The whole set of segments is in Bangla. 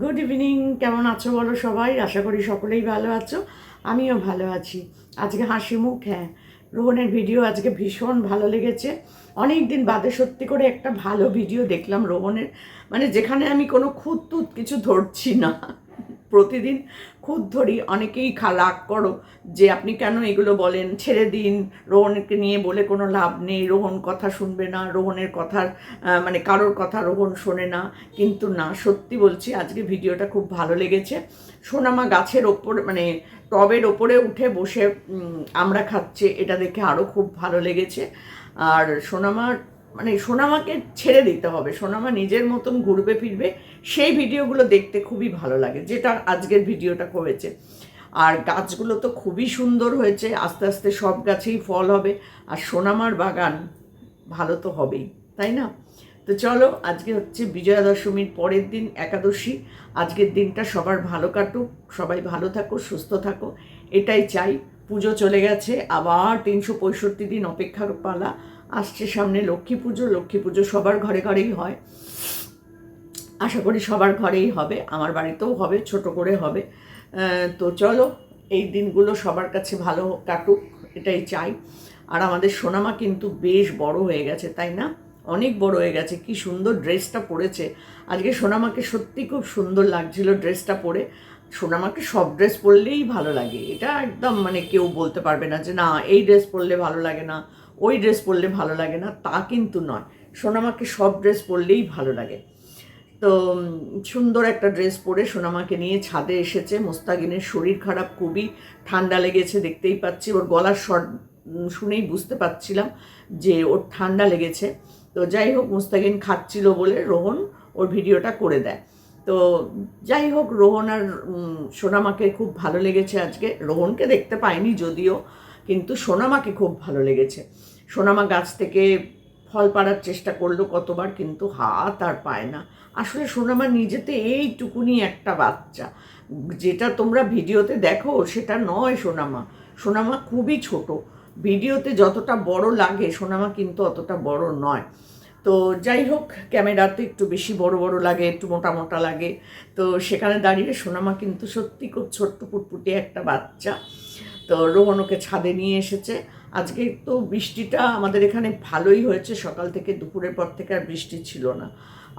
গুড ইভিনিং কেমন আছো বলো সবাই? আশা করি সকলেই ভালো আছো। আমিও ভালো আছি। আজকে হাসি মুখ হ্যাঁ। রোহনের ভিডিও আজকে ভীষণ ভালো লেগেছে। অনেক দিন বাদে সত্যি করে একটা ভালো ভিডিও দেখলাম রোহনের। মানে যেখানে আমি কোনো খুঁত কিছু ধরছি না। প্রতিদিন খুদ ধরি অনেকেই খা রাগ করো যে আপনি কেন এগুলো বলেন? ছেড়ে দিন। রোহনকে নিয়ে বলে কোনো লাভ নেই। রোহন কথা শুনবে না। রোহনের কথার মানে কারোর কথা রোহন শোনে না। কিন্তু না, সত্যি বলছি, আজকে ভিডিওটা খুব ভালো লেগেছে। সোনামা গাছের ওপর মানে টবের ওপরে উঠে বসে আমরা খাচ্ছে। এটা দেখে আরও খুব ভালো লেগেছে। আর সোনামার মানে সোনামাকে ছেড়ে দিতে হবে। সোনামা নিজের মতন ঘুরবে, ফিরবে। সেই ভিডিওগুলো দেখতে খুবই ভালো লাগে, যেটা আজকের ভিডিওটা করেছে। আর গাছগুলো তো খুবই সুন্দর হয়েছে, আস্তে আস্তে সব গাছেই ফল হবে। আর সোনামার বাগান ভালো তো হবেই, তাই না? তো চলো, আজকে হচ্ছে বিজয়া দশমীর পরের দিন একাদশী। আজকের দিনটা সবার ভালো কাটুক, সবাই ভালো থাকো, সুস্থ থাকো, এটাই চাই। পুজো চলে গেছে, আবার তিনশো পঁয়ষট্টি দিন অপেক্ষার পালা। আসছে সামনে লক্ষ্মী পুজো লক্ষ্মী পুজো সবার ঘরে ঘরেই হয়। আশা করি সবার ঘরেই হবে, আমার বাড়িতেও হবে, ছোট করে হবে। তো চলো, এই দিনগুলো সবার কাছে ভালো কাটুক, এটাই চাই। আর আমাদের সোনামা কিন্তু বেশ বড় হয়ে গেছে, তাই না? অনেক বড় হয়ে গেছে, কি সুন্দর ড্রেসটা পরেছে। আজকে সোনামাকে সত্যি খুব সুন্দর লাগছিল ড্রেসটা পরে। সোনামাকে সব ড্রেস পরলেই ভালো লাগে, এটা একদম মানে কেউ বলতে পারবে না যে, না, এই ড্রেস পরলে ভালো লাগে না। ওই ড্রেস পরলে ভালো লাগে না তা কিন্তু নয়। সোনামাকে সব ড্রেস পরলেই ভালো লাগে। তো সুন্দর একটা ড্রেস পরে সোনামাকে নিয়ে ছাদে এসেছে। মোস্তাকিনের শরীর খারাপ খুবই ঠান্ডা লেগেছে দেখতেই পাচ্ছি। ওর গলার উম, শুনেই বুঝতে পারছিলাম যে ওর ঠান্ডা লেগেছে। তো যাই হোক মুস্তাকিন খাচ্ছিল বলে রোহন ওর ভিডিওটা করে দেয়। তো যাই হোক রোহন আর সোনামাকে খুব ভালো লেগেছে আজকে। রোহনকে দেখতে পাইনি যদিও। কিন্তু সোনামাকে খুব ভালো লেগেছে। সোনামা গাছ থেকে ফল পাড়ার চেষ্টা করল কতবার, কিন্তু হাত আর পায় না। আসলে সোনামা নিজেতে এইটুকুনি একটা বাচ্চা। যেটা তোমরা ভিডিওতে দেখো, সেটা নয় সোনামা। সোনামা খুবই ছোট। ভিডিওতে যতটা বড় লাগে, সোনামা কিন্তু অতটা বড় নয়। তো যাই হোক, ক্যামেরাতে একটু বেশি বড় বড় লাগে, একটু মোটা মোটা লাগে। তো সেখানে দাঁড়িয়ে সোনামা কিন্তু সত্যি খুব ছোট্ট পুটপুটে একটা বাচ্চা। তো রোহনকে ছাদে নিয়ে এসেছে। আজকে তো বৃষ্টিটা আমাদের এখানে ভালোই হয়েছে, সকাল থেকে দুপুরের পর থেকে আর বৃষ্টি ছিল না।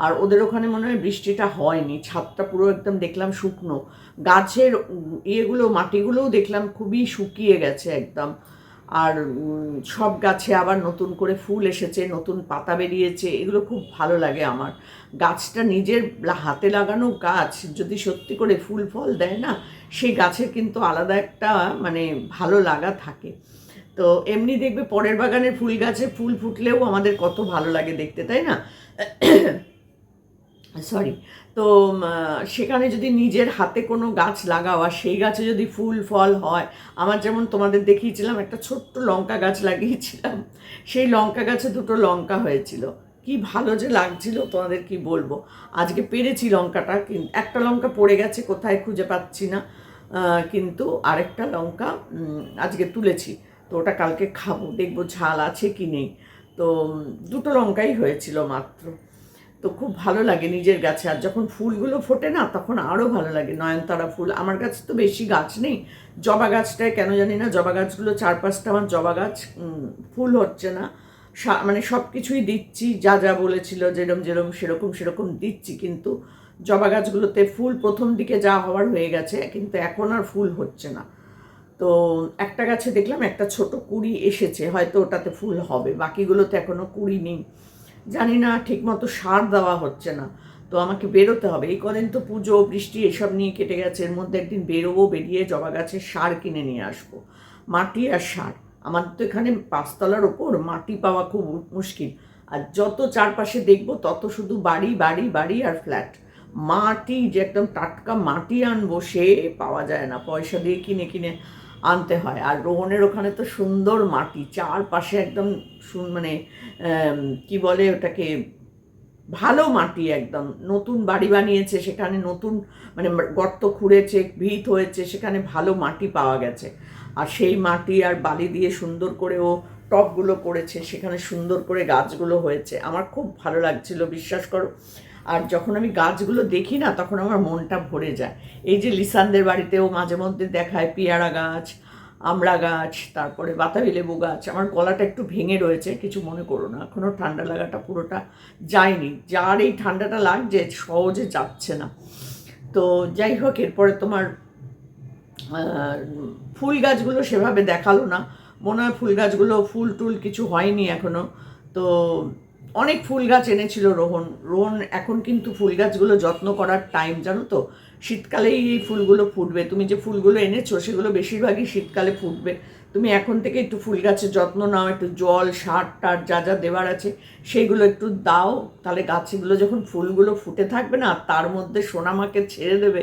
আর ওদের ওখানে মনে হয় বৃষ্টিটা হয়নি, ছাদটা পুরো একদম দেখলাম শুকনো। গাছের ইয়েগুলো, মাটিগুলোও দেখলাম খুবই শুকিয়ে গেছে একদম। আর সব গাছে আবার নতুন করে ফুল এসেছে, নতুন পাতা বেরিয়েছে, এগুলো খুব ভালো লাগে আমার। গাছটা নিজের হাতে লাগানো গাছ, যদি সত্যি করে ফুল ফল দেয় না, সেই গাছের কিন্তু আলাদা একটা মানে ভালো লাগা থাকে। তো এমনি দেখবে পরের বাগানের ফুল গাছে ফুল ফুটলেও আমাদের কত ভালো লাগে দেখতে, তাই না? সরি তো সেখানে যদি নিজের হাতে কোনো গাছ লাগাও, আর সেই গাছে যদি ফুল, ফল হয়, আমার যেমন তোমাদের দেখিয়েছিলাম, একটা ছোট্ট লঙ্কা গাছ লাগিয়েছিলাম, সেই লঙ্কা গাছে দুটো লঙ্কা হয়েছিল। কি ভালো যে লাগছিল, তোমাদের কি বলব? আজকে পেরেছি লঙ্কাটা কিন্তু একটা লঙ্কা পড়ে গেছে, কোথায় খুঁজে পাচ্ছি না কিন্তু আরেকটা লঙ্কা আজকে তুলেছি। তো ওটা কালকে খাব, দেখব ঝাল আছে কি নেই। তো দুটো লঙ্কাই হয়েছিল মাত্র। তো খুব ভালো লাগে নিজের গাছে। আর যখন ফুলগুলো ফোটে না, তখন আরও ভালো লাগে। নয়নতারা ফুল, আমার কাছে তো বেশি গাছ নেই। জবা গাছটায় কেন জানি না, জবা গাছগুলো চার পাঁচটা আমার জবা গাছ ফুল হচ্ছে না। মানে সব কিছুই দিচ্ছি, যা যা বলেছিল, যেরম যেরম, সেরকম সেরকম দিচ্ছি। কিন্তু জবা গাছগুলোতে ফুল প্রথম দিকে যা হওয়ার হয়ে গেছে, কিন্তু এখন আর ফুল হচ্ছে না। তো একটা গাছে দেখলাম একটা ছোট কুড়ি এসেছে, হয়তো ওটাতে ফুল হবে। বাকিগুলোতে এখনও কুড়ি নেই। জানি না ঠিকমতো সার দেওয়া হচ্ছে না। তো আমাকে বেরোতে হবে। এই কদিন তো পুজো, বৃষ্টি, এসব নিয়ে কেটে গেছে। এর মধ্যে একদিন বেরোবো, বেরিয়ে জবা গাছের সার কিনে নিয়ে আসব। মাটি আর সার। আমাদের তো এখানে পাঁচতলার ওপর মাটি পাওয়া খুব মুশকিল। আর যত চারপাশে দেখব, তত শুধু বাড়ি বাড়ি বাড়ি আর ফ্ল্যাট। মাটি, যে একদম টাটকা মাটি আনব, সে পাওয়া যায় না। পয়সা দিয়ে কিনে কিনে আনতে হয়। আর রোহনের ওখানে তো সুন্দর মাটি, চারপাশে একদম মানে কি বলে ওটাকে, ভালো মাটি একদম। নতুন বাড়ি বানিয়েছে, সেখানে নতুন মানে গর্ত খুঁড়েছে, ভিত হয়েছে, সেখানে ভালো মাটি পাওয়া গেছে। আর সেই মাটি আর বালি দিয়ে সুন্দর করে ও টবগুলো করেছে, সেখানে সুন্দর করে গাছগুলো হয়েছে। আমার খুব ভালো লাগছিল, বিশ্বাস করো। আর যখন আমি গাছগুলো দেখি না, তখন আমার মনটা ভরে যায়। এই যে লিসানদের বাড়িতেও মাঝে মধ্যে দেখায় পেয়ারা গাছ, আমড়া গাছ, তারপরে বাতাবি লেবু গাছ। আমার গলাটা একটু ভেঙে রয়েছে, কিছু মনে করো না। এখনও ঠান্ডা লাগাটা পুরোটা যায়নি। যার এই ঠান্ডাটা লাগছে, সহজে যাচ্ছে না। তো যাই হোক, এরপরে তোমার ফুল গাছগুলো সেভাবে দেখাল না। মনে হয় ফুল গাছগুলো ফুল টুল কিছু হয়নি এখনও তো অনেক ফুল গাছ এনেছিল রোহন। রোহন, এখন কিন্তু ফুল গাছগুলো যত্ন করার টাইম জানো তো? শীতকালেই এই ফুলগুলো ফুটবে। তুমি যে ফুলগুলো এনেছো, সেগুলো বেশিরভাগই শীতকালে ফুটবে। তুমি এখন থেকে একটু ফুল গাছের যত্ন নাও, একটু জল, সার টার যা যা দেওয়ার আছে সেইগুলো একটু দাও। তাহলে গাছগুলো যখন ফুলগুলো ফুটে থাকবে না, তার মধ্যে সোনামাকে ছেড়ে দেবে।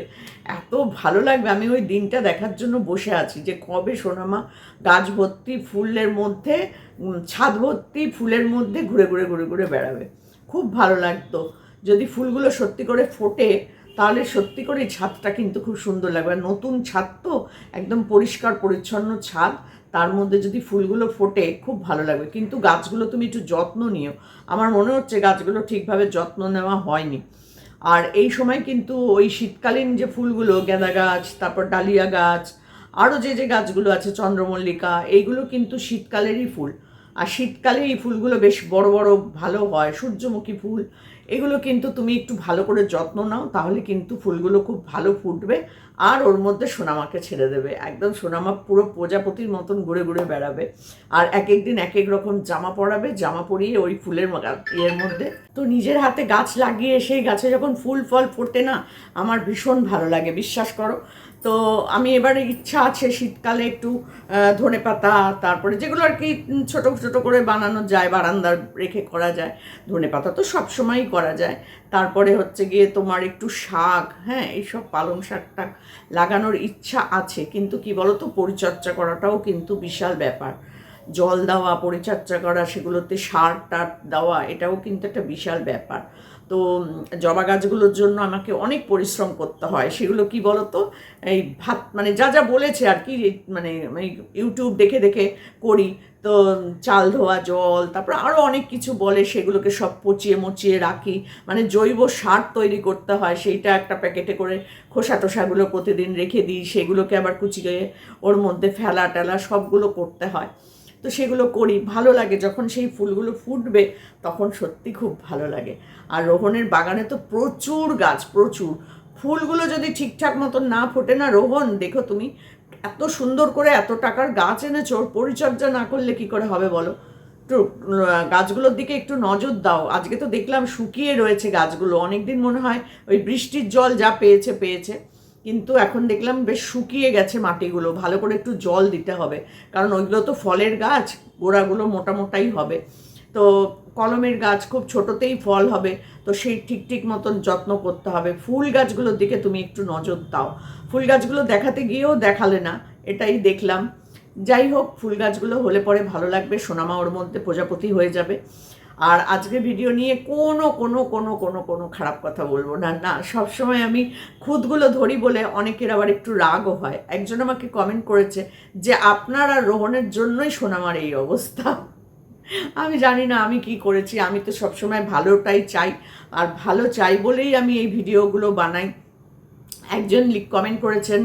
এত ভালো লাগবে। আমি ওই দিনটা দেখার জন্য বসে আছি যে কবে সোনামা গাছ ভর্তি ফুলের মধ্যে ছাদ ভর্তি ফুলের মধ্যে ঘুরে ঘুরে ঘুরে ঘুরে বেড়াবে। খুব ভালো লাগতো। যদি ফুলগুলো সত্যি করে ফোটে, তাহলে সত্যি করে ছাদটা কিন্তু খুব সুন্দর লাগবে। নতুন ছাদ তো একদম পরিষ্কার, পরিচ্ছন্ন ছাদ। তার মধ্যে যদি ফুলগুলো ফোটে, খুব ভালো লাগবে। কিন্তু গাছগুলো তুমি একটু যত্ন নিও। আমার মনে হচ্ছে গাছগুলো ঠিকভাবে যত্ন নেওয়া হয়নি। আর এই সময় কিন্তু ওই শীতকালীন যে ফুলগুলো, গেঁদা গাছ, তারপর ডালিয়া গাছ, আরও যে যে গাছগুলো আছে, চন্দ্রমল্লিকা, এইগুলো কিন্তু শীতকালেরই ফুল। আর শীতকালে এই ফুলগুলো বেশ বড় বড় ভালো হয়, সূর্যমুখী ফুল এগুলো কিন্তু তুমি একটু ভালো করে যত্ন নাও, তাহলে কিন্তু ফুলগুলো খুব ভালো ফুটবে। আর ওর মধ্যে সোনামাকে ছেড়ে দেবে। একদম সোনামা পুরো প্রজাপতির মতন ঘুরে ঘুরে বেড়াবে। আর এক এক দিন এক এক রকম জামা পরাবে, জামা পরিয়ে ওই ফুলের ইয়ের মধ্যে। তো নিজের হাতে গাছ লাগিয়ে সেই গাছে যখন ফুল ফল ফোটে না, আমার ভীষণ ভালো লাগে, বিশ্বাস করো। তো আমি এবারে ইচ্ছা আছে শীতকালে একটু ধনে পাতা তারপরে যেগুলো আর কি ছোট ছোট করে বানানো যায়, বারান্দার রেখে করা যায় ধনে পাতা তো সবসময়ই করা যায়। তারপরে হচ্ছে গিয়ে তোমার একটু শাক হ্যাঁ এইসব পালং শাকটা লাগানোর ইচ্ছা আছে, কিন্তু কি বলতো, পরিচর্যা করাটাও কিন্তু বিশাল ব্যাপার। জল দেওয়া, পরিচর্যা করা, সেগুলোতে সার টার দেওয়া, এটাও কিন্তু একটা বিশাল ব্যাপার। তো জবা গাছগুলোর জন্য আমাকে অনেক পরিশ্রম করতে হয়। সেগুলো কি বলতো? এই ভাত মানে যা যা বলেছে আর কি মানে ইউটিউব দেখে দেখে করি। তো চাল ধোয়া জল, তারপর আরও অনেক কিছু বলে, সেগুলোকে সব পচিয়ে মচিয়ে রাখি। মানে জৈব সার তৈরি করতে হয়, সেইটা একটা প্যাকেটে করে খোসা টোসাগুলো প্রতিদিন রেখে দিই, সেগুলোকে আবার কুচিয়ে ওর মধ্যে ফেলা টেলা সবগুলো করতে হয়। তো সেগুলো করি, ভালো লাগে। যখন সেই ফুলগুলো ফুটবে, তখন সত্যি খুব ভালো লাগে। আর রোহনের বাগানে তো প্রচুর গাছ, প্রচুর। ফুলগুলো যদি ঠিকঠাক মতন না ফোটে না, রোহন, দেখো তুমি, এত সুন্দর করে এত টাকার গাছ এনেছো পরিচর্যা না করলে কি করে হবে বলো? একটু গাছগুলোর দিকে একটু নজর দাও। আজকে তো দেখলাম শুকিয়ে রয়েছে গাছগুলো। অনেক দিন মনে হয় ওই বৃষ্টির জল যা পেয়েছে পেয়েছে। কিন্তু এখন দেখলাম বেশ শুকিয়ে গেছে মাটিগুলো। ভালো করে একটু জল দিতে হবে। কারণ ওইগুলো তো ফলের গাছ, গোড়াগুলো মোটা মোটাই হবে। তো কলমের গাছ খুব ছোটোতেই ফল হবে। তো সেই ঠিক ঠিক মতন যত্ন করতে হবে। ফুল গাছগুলোর দিকে তুমি একটু নজর দাও। ফুল গাছগুলো দেখাতে গিয়েও দেখালে না, এটাই দেখলাম। যাই হোক, ফুল গাছগুলো হলে পরে ভালো লাগবে। সোনামা ওর মধ্যে প্রজাপতি হয়ে যাবে। আর আজকে ভিডিও নিয়ে কোনো কোনো কোনো কোনো কোনো খারাপ কথা বলব না। না, সবসময় আমি খুদগুলো ধরি বলে অনেকের আবার একটু রাগও হয়। একজন আমাকে কমেন্ট করেছে যে, আপনার আর রোহনের জন্যই সোনামার এই অবস্থা। আমি জানি না আমি কি করেছি। আমি তো সবসময় ভালোটাই চাই। আর ভালো চাই বলেই আমি এই ভিডিওগুলো বানাই। একজন লিক কমেন্ট করেছেন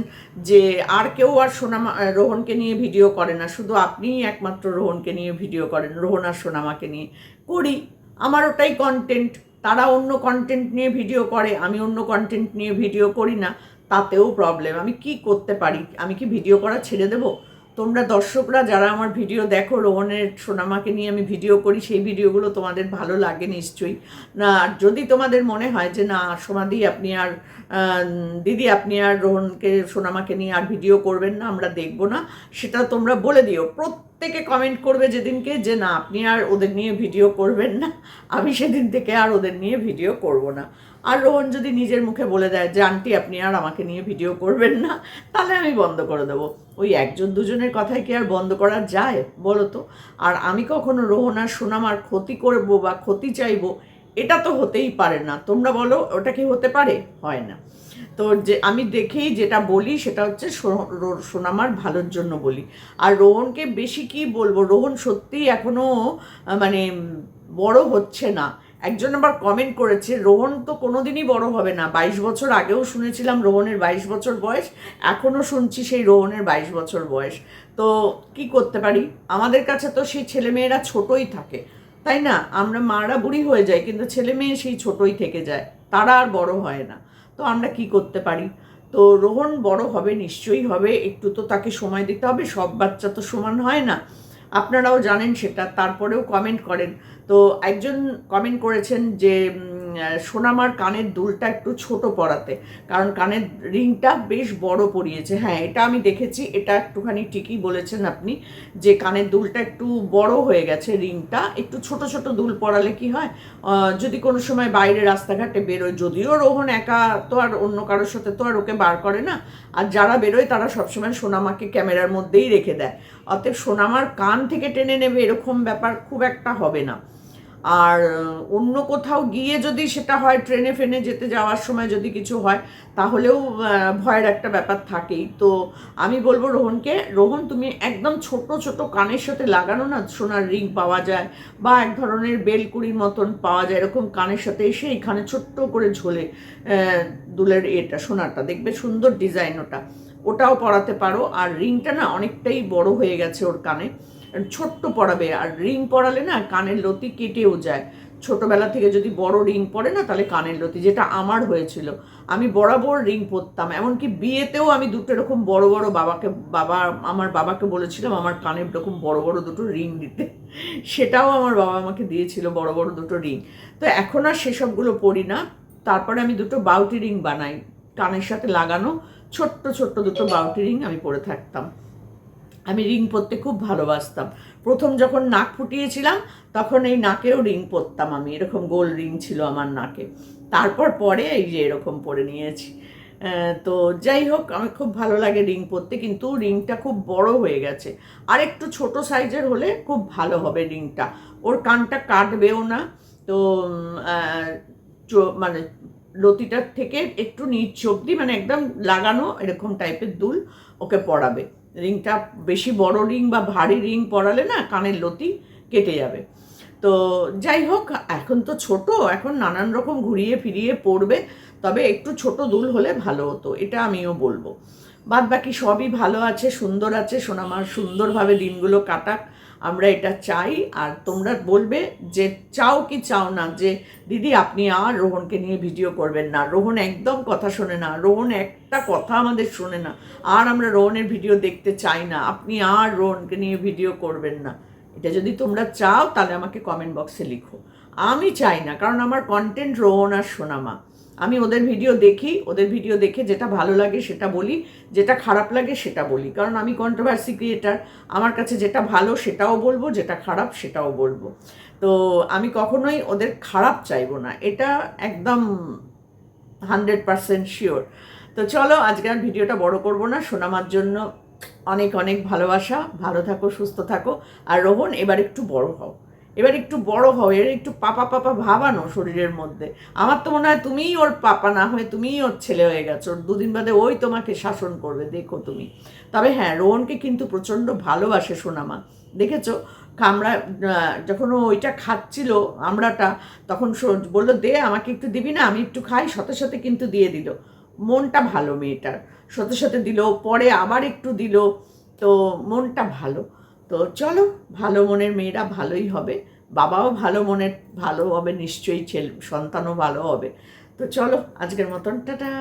যে আর কেউ আর সোনামা রোহনকে নিয়ে ভিডিও করে না। শুধু আপনিই একমাত্র রোহনকে নিয়ে ভিডিও করেন, রোহন আর সোনামাকে নিয়ে। করি, আমার ওটাই কন্টেন্ট তারা অন্য কন্টেন্ট নিয়ে ভিডিও করে, আমি অন্য কন্টেন্ট নিয়ে ভিডিও করি না। তাতেও প্রবলেম আমি কি করতে পারি? আমি কি ভিডিও করা ছেড়ে দেবো? তোমরা দর্শকরা যারা আমার ভিডিও দেখো, রোহনের সোনামাকে নিয়ে আমি ভিডিও করি, সেই ভিডিওগুলো তোমাদের ভালো লাগে নিশ্চয়ই। না, আর যদি তোমাদের মনে হয় যে না সমাধি আপনি আর দিদি আপনি আর রোহনকে, সোনামাকে নিয়ে আর ভিডিও করবেন না, আমরা দেখব না, সেটা তোমরা বলে দিও। প্রত্যেকে কমেন্ট করবে যেদিনকে যে না, আপনি আর ওদের নিয়ে ভিডিও করবেন না, আমি সেদিন থেকে আর ওদের নিয়ে ভিডিও করব না। আর রোহন যদি নিজের মুখে বলে দেয় যে আন্টি আপনি আর আমাকে নিয়ে ভিডিও করবেন না তাহলে আমি বন্ধ করে দেবো। ওই একজন দুজনের কথায় কি আর বন্ধ করা যায় বলো তো? আর আমি কখনো রোহন আর সোনামার ক্ষতি করব বা ক্ষতি চাইব এটা তো হতেই পারে না। তোমরা বলো ওটা কি হতে পারে? হয় না। তো যে আমি দেখেই যেটা বলি সেটা হচ্ছে সোনামার ভালোর জন্য বলি। আর রোহনকে বেশি কি বলব? রোহন সত্যিই এখনও আহ, মানে বড় হচ্ছে না। একজন আবার কমেন্ট করেছে, রোহন তো কোনোদিনই বড় হবে না। বাইশ বছর আগেও শুনেছিলাম রোহনের বাইশ বছর বয়স, এখনও শুনছি সেই রোহনের বাইশ বছর বয়স। তো কি করতে পারি? আমাদের কাছে তো সেই ছেলেমেয়েরা ছোটই থাকে, তাই না? আমরা মারা বুড়ি হয়ে যাই, কিন্তু ছেলে মেয়ে সেই ছোটই থেকে যায়। তারা আর বড় হয় না। তো আমরা কি করতে পারি? তো রোহন বড় হবে, নিশ্চয়ই হবে। একটু তো তাকে সময় দিতে হবে, সব বাচ্চা তো সমান হয় না। আপনারাও জানেন সেটা তারপরেও কমেন্ট করেন। তো একজন কমেন্ট করেছেন যে সোনামার কানের দুলটা একটু ছোট পরাতে, কারণ কানের রিংটা বেশ বড় পরিয়েছে। হ্যাঁ এটা আমি দেখেছি, এটা একটুখানি ঠিকই বলেছেন আপনি, যে কানের দুলটা একটু বড় হয়ে গেছে রিংটা, একটু ছোট ছোট দুল পরালে কি হয় যদি কোনো সময় বাইরে রাস্তাঘাটে বেরোয়, যদিও রোহন একা তো আর অন্য কারোর সাথে তো আর ওকে বার করে না, আর যারা বেরোয় তারা সবসময় সোনামাকে ক্যামেরার মধ্যেই রেখে দেয়। অতএব সোনামার কান থেকে টেনে নেবে এরকম ব্যাপার খুব একটা হবে না। আর অন্য কোথাও গিয়ে যদি সেটা হয় ট্রেনে ফেনে যেতে যাওয়ার সময় যদি কিছু হয়, তাহলেও ভয়ের একটা ব্যাপার থাকেই। তো আমি বলব রোহনকে, রোহন তুমি একদম ছোট ছোট কানের সাথে লাগানো না, সোনার রিং পাওয়া যায় বা এক ধরনের বেলকুড়ির মতন পাওয়া যায়, এরকম কানের সাথে এসে এখানে ছোট্ট করে ঝোলে দুলের এটা, সোনারটা। দেখবে সুন্দর ডিজাইন ওটা। ওটাও পরাতে পারো। আর রিংটা না অনেকটাই বড় হয়ে গেছে ওর কানে। ছোট্ট পরাবে আর রিং পরালে না কানের লতি কেটেও যায়। ছোটবেলা থেকে যদি বড় রিং পরে না, তাহলে কানের লতি, যেটা আমার হয়েছিল। আমি বরাবর রিং পরতাম, এমনকি বিয়েতেও আমি দুটো এরকম বড় বড় বাবাকে, বাবা, আমার বাবাকে বলেছিলাম, আমার কানে এরকম বড় বড় দুটো রিং দিতে। সেটাও আমার বাবা আমাকে দিয়েছিল, বড় বড় দুটো রিং। তো এখন আর সেসবগুলো পরি না। তারপরে আমি দুটো বাউটি রিং বানাই, কানের সাথে লাগানো ছোট্ট ছোট্ট দুটো বাউটি রিং আমি পরে থাকতাম। আমি রিং পরতে খুব ভালোবাসতাম। প্রথম যখন নাক ফুটিয়েছিলাম, তখন এই নাকেও রিং পরতাম আমি। এরকম গোল রিং ছিল আমার নাকে। তারপর পরে এই যে এরকম পরে নিয়েছি। তো যাই হোক, আমার খুব ভালো লাগে রিং পরতে, কিন্তু রিংটা খুব বড় হয়ে গেছে। আর একটু ছোট সাইজের হলে খুব ভালো হবে রিংটা। ওর কানটা কাটবেও না। তো মানে লতিটার থেকে একটু নিচ অব্দি মানে একদম লাগানো এরকম টাইপের দুল ওকে পরাবে। রিংটা বেশি বড় রিং বা ভারী রিং পরালে না কানের লতি কেটে যাবে। তো যাই হোক, এখন তো ছোট, এখন নানান রকম ঘুরিয়ে ফিরিয়ে পড়বে, তবে একটু ছোট দুল হলে ভালো হতো, এটা আমিও বলব। বাদ বাকি সবই ভালো আছে, সুন্দর আছে সোনামার সুন্দরভাবে দিনগুলো কাটাক। আমরা এটা চাই, আর তোমরা বলবে যে চাও কি চাও না, যে দিদি আপনি আর রোহনকে নিয়ে ভিডিও করবেন না। রোহন একদম কথা শোনে না, রোহন একটা কথা আমাদের শোনে না, আর আমরা রোহনের ভিডিও দেখতে চাই না, আপনি আর রোহনকে নিয়ে ভিডিও করবেন না। এটা যদি তোমরা চাও, তাহলে আমাকে কমেন্ট বক্সে লিখো। আমি চাই না, কারণ আমার কন্টেন্ট রোহন আর সোনামা। আমি ওদের ভিডিও দেখি, ওদের ভিডিও দেখে যেটা ভালো লাগে সেটা বলি, যেটা খারাপ লাগে সেটা বলি। কারণ আমি কন্ট্রোভার্সি ক্রিয়েটার আমার কাছে যেটা ভালো সেটাও বলব, যেটা খারাপ সেটাও বলব। তো আমি কখনোই ওদের খারাপ চাইব না। এটা একদম হান্ড্রেড পারসেন্ট শিওর তো চলো, আজকে আর ভিডিওটা বড় করব না। শোনামার জন্য অনেক অনেক ভালোবাসা। ভালো থাকো, সুস্থ থাকো। আর রোহন, এবার একটু বড় হও। এবার একটু বড় হও, এর একটু পাপা পাপা ভাবানো শরীরের মধ্যে। আমার তো মনে হয় তুমিই ওর পাপা না হয়ে তুমিই ওর ছেলে হয়ে গেছো। দুদিন বাদে ওই তোমাকে শাসন করবে, দেখো তুমি। তবে হ্যাঁ রোহনকে কিন্তু প্রচণ্ড ভালোবাসে সোনামা। দেখেছ? কামড়া যখন ওইটা খাচ্ছিল, আমড়াটা, তখন বলল, দে, আমাকে একটু দিবি না? আমি একটু খাই। সাথে সাথে কিন্তু দিয়ে দিল। মনটা ভালো মেয়েটার। সাথে সাথে দিল, পরে আবার একটু দিল। তো মনটা ভালো। তো চলো, ভালো মনের মেয়েরা ভালোই হবে। বাবাও ভালো মনের, ভালো হবে নিশ্চয়ই, ছেলে, সন্তানও ভালো হবে। তো চলো, আজকের মতন, টাটা।